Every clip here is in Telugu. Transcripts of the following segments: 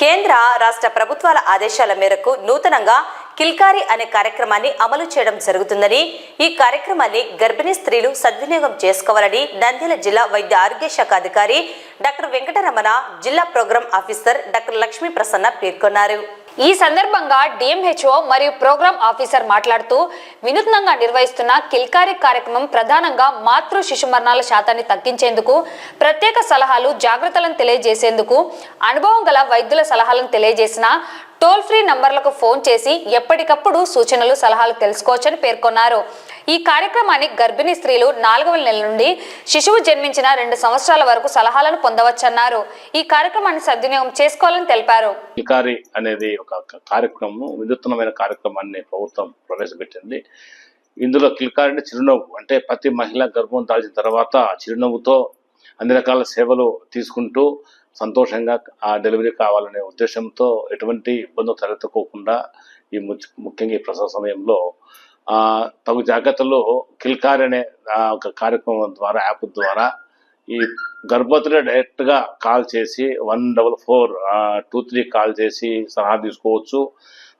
కేంద్ర రాష్ట్ర ప్రభుత్వాల ఆదేశాల మేరకు నూతనంగా కిల్కారి అనే కార్యక్రమాన్ని అమలు చేయడం జరుగుతుందని ఈ కార్యక్రమాన్ని గర్భిణీ స్త్రీలు సద్వినియోగం చేసుకోవాలని నంద్యాల జిల్లా వైద్య ఆరోగ్య శాఖ అధికారి డాక్టర్ వెంకటరమణ జిల్లా programme officer doctor Lakshmi Prasanna పేర్కొన్నారు. ఈ సందర్భంగా డిఎంహెచ్ఓ మరియు ప్రోగ్రామ్ ఆఫీసర్ మాట్లాడుతూ వినూత్నంగా నిర్వహిస్తున్న కిల్కారి కార్యక్రమం ప్రధానంగా మాతృ శిశు మరణాల శాతాన్ని తగ్గించేందుకు ప్రత్యేక సలహాలు జాగ్రత్తలను తెలియజేసేందుకు అనుభవం గల వైద్యుల సలహాలను తెలియజేసిన టోల్ ఫ్రీ నంబర్లకు ఫోన్ చేసి ఎప్పటికప్పుడు సూచనలు సలహాలు తెలుసుకోవచ్చని పేర్కొన్నారు. ఈ కార్యక్రమాన్ని గర్భిణీ స్త్రీలు నాలుగవ నెల నుండి శిశువు జన్మించిన రెండు సంవత్సరాల వరకు సలహాలను పొందవచ్చన్నారు. ఈ కార్యక్రమాన్ని సద్వినియోగం చేసుకోవాలని తెలిపారు. కిల్కారి అనేది ఒక కార్యక్రమం వినూత్నమైన కార్యక్రమాన్ని ప్రభుత్వం ప్రవేశపెట్టింది. ఇందులో కిల్కారి చిరునవ్వు అంటే ప్రతి మహిళ గర్భం దాల్చిన తర్వాత చిరునవ్వుతో అన్ని రకాల సేవలు తీసుకుంటూ సంతోషంగా ఆ డెలివరీ కావాలనే ఉద్దేశంతో ఎటువంటి ఇబ్బందులు తలెత్తుకోకుండా ఈ ముఖ్యంగా ఈ ప్రసవ సమయంలో తగు జాగ్రత్తలు కిల్కార్ అనే ఒక కార్యక్రమం ద్వారా యాప్ ద్వారా ఈ గర్భవతిని డైరెక్ట్గా కాల్ చేసి one double four two three call చేసి సలహా తీసుకోవచ్చు.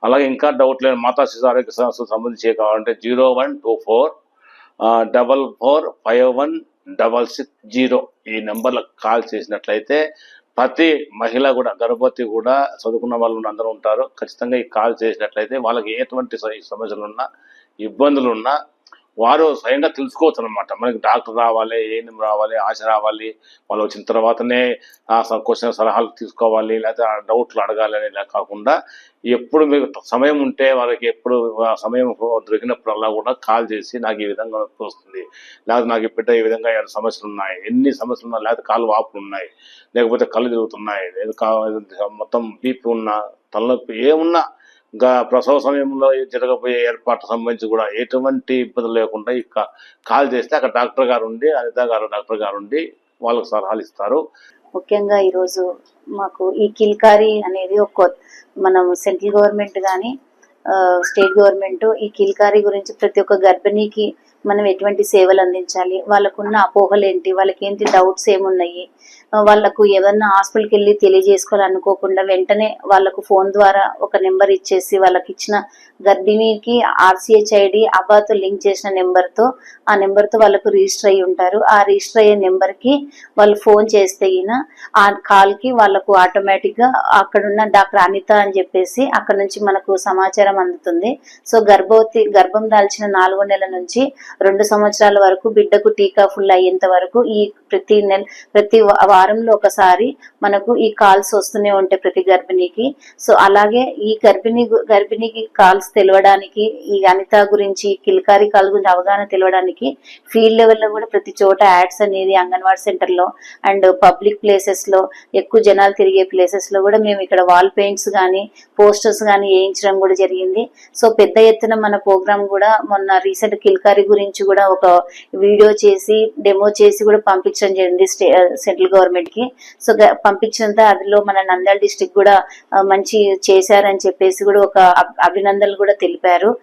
అలాగే ఇంకా డౌట్ లేని మాతా శిశు ఆరోగ్య సంస్థకు సంబంధించి కావాలంటే zero one two four double four five one double six zero ఈ నెంబర్లకు కాల్ చేసినట్లయితే ప్రతి మహిళ కూడా గర్భవతి కూడా చదువుకున్న వాళ్ళు అందరూ ఉంటారు. ఖచ్చితంగా ఈ కాల్ చేసినట్లయితే వాళ్ళకి ఎటువంటి స- సమస్యలు ఉన్నా ఇబ్బందులు ఉన్నా వారు స్వయంగా తెలుసుకోవచ్చు అనమాట మనకి డాక్టర్ రావాలి ఏఎన్ఎం రావాలి ఆశ రావాలి వాళ్ళు వచ్చిన తర్వాతనే క్వశ్చన్ సలహాలు తీసుకోవాలి లేకపోతే డౌట్లు అడగాలి అనేలా కాకుండా ఎప్పుడు మీకు సమయం ఉంటే వాళ్ళకి ఎప్పుడు సమయం దొరికినప్పుడల్లా కూడా కాల్ చేసి నాకు ఈ విధంగా వస్తుంది లేకపోతే నాకు ఈ బిడ్డ ఈ విధంగా ఏమైనా సమస్యలు ఉన్నాయి ఎన్ని సమస్యలు ఉన్నాయి లేకపోతే కాలు వాపులు ఉన్నాయి లేకపోతే కళ్ళు తిరుగుతున్నాయి లేదు మొత్తం బీపీ ఉన్నా తలనొప్పి ఏమున్నా ఇంకా ప్రసవ సమయంలో జరగబోయే ఏర్పాటు సంబంధించి కూడా ఎటువంటి ఇబ్బందులు లేకుండా ఇక కాల్ చేస్తే అక్కడ డాక్టర్ గారు ఉండి అనిత గారు డాక్టర్ గారు ఉండి వాళ్ళకు సలహాలు ఇస్తారు. ముఖ్యంగా ఈరోజు మాకు ఈ కిల్కారీ అనేది ఒక మనం సెంట్రల్ గవర్నమెంట్ కానీ స్టేట్ గవర్నమెంట్ ఈ కిల్కారీ గురించి ప్రతి ఒక్క గర్భిణీకి మనం ఎటువంటి సేవలు అందించాలి? వాళ్ళకున్న అపోహలు ఏంటి? వాళ్ళకి ఏంటి డౌట్స్ ఏమున్నాయి? వాళ్ళకు ఏదన్నా హాస్పిటల్కి వెళ్ళి తెలియజేసుకోవాలనుకోకుండా వెంటనే వాళ్ళకు ఫోన్ ద్వారా ఒక నెంబర్ ఇచ్చేసి వాళ్ళకి ఇచ్చిన గర్భిణీకి ఆర్సీహెచ్ ఐడి అబాతో లింక్ చేసిన నెంబర్తో ఆ నెంబర్తో వాళ్ళకు రిజిస్టర్ అయ్యి ఉంటారు. ఆ రిజిస్టర్ అయ్యే నెంబర్కి వాళ్ళు ఫోన్ చేస్తే అయినా ఆ కాల్కి వాళ్ళకు ఆటోమేటిక్గా అక్కడున్న డాక్టర్ అనిత అని చెప్పేసి అక్కడ నుంచి మనకు సమాచారం అందుతుంది. సో గర్భవతి గర్భం దాల్చిన నాలుగో నెల నుంచి రెండు సంవత్సరాల వరకు బిడ్డకు టీకా ఫుల్ అయ్యేంత వరకు ఈ ప్రతి నెల ప్రతి వారంలో ఒకసారి మనకు ఈ కాల్స్ వస్తూనే ఉంటాయి ప్రతి గర్భిణికి. సో అలాగే ఈ గర్భిణి గు- గర్భిణికి కాల్స్ తెలవడానికి ఈ అనిత గురించి కిల్కారి కాల్ గురించి అవగాహన తెలవడానికి ఫీల్డ్ లెవెల్లో కూడా ప్రతి చోట యాడ్స్ అనేది అంగన్వాడీ సెంటర్లో అండ్ పబ్లిక్ ప్లేసెస్లో ఎక్కువ జనాలు తిరిగే ప్లేసెస్లో కూడా మేము ఇక్కడ వాల్ పెయింట్స్ కానీ పోస్టర్స్ కానీ వేయించడం కూడా జరిగింది. సో పెద్ద ఎత్తున మన ప్రోగ్రామ్ కూడా మొన్న రీసెంట్ కిల్కారి గురించి కూడా ఒక వీడియో చేసి డెమో చేసి కూడా పంపించడం జరిగింది స్టే సెంట్రల్ గవర్నమెంట్కి. సో పంపించినంత అందులో మన నంద్యాల డిస్టిక్ కూడా మంచి చేశారని చెప్పేసి కూడా ఒక అభి- అభినందనలు కూడా తెలిపారు.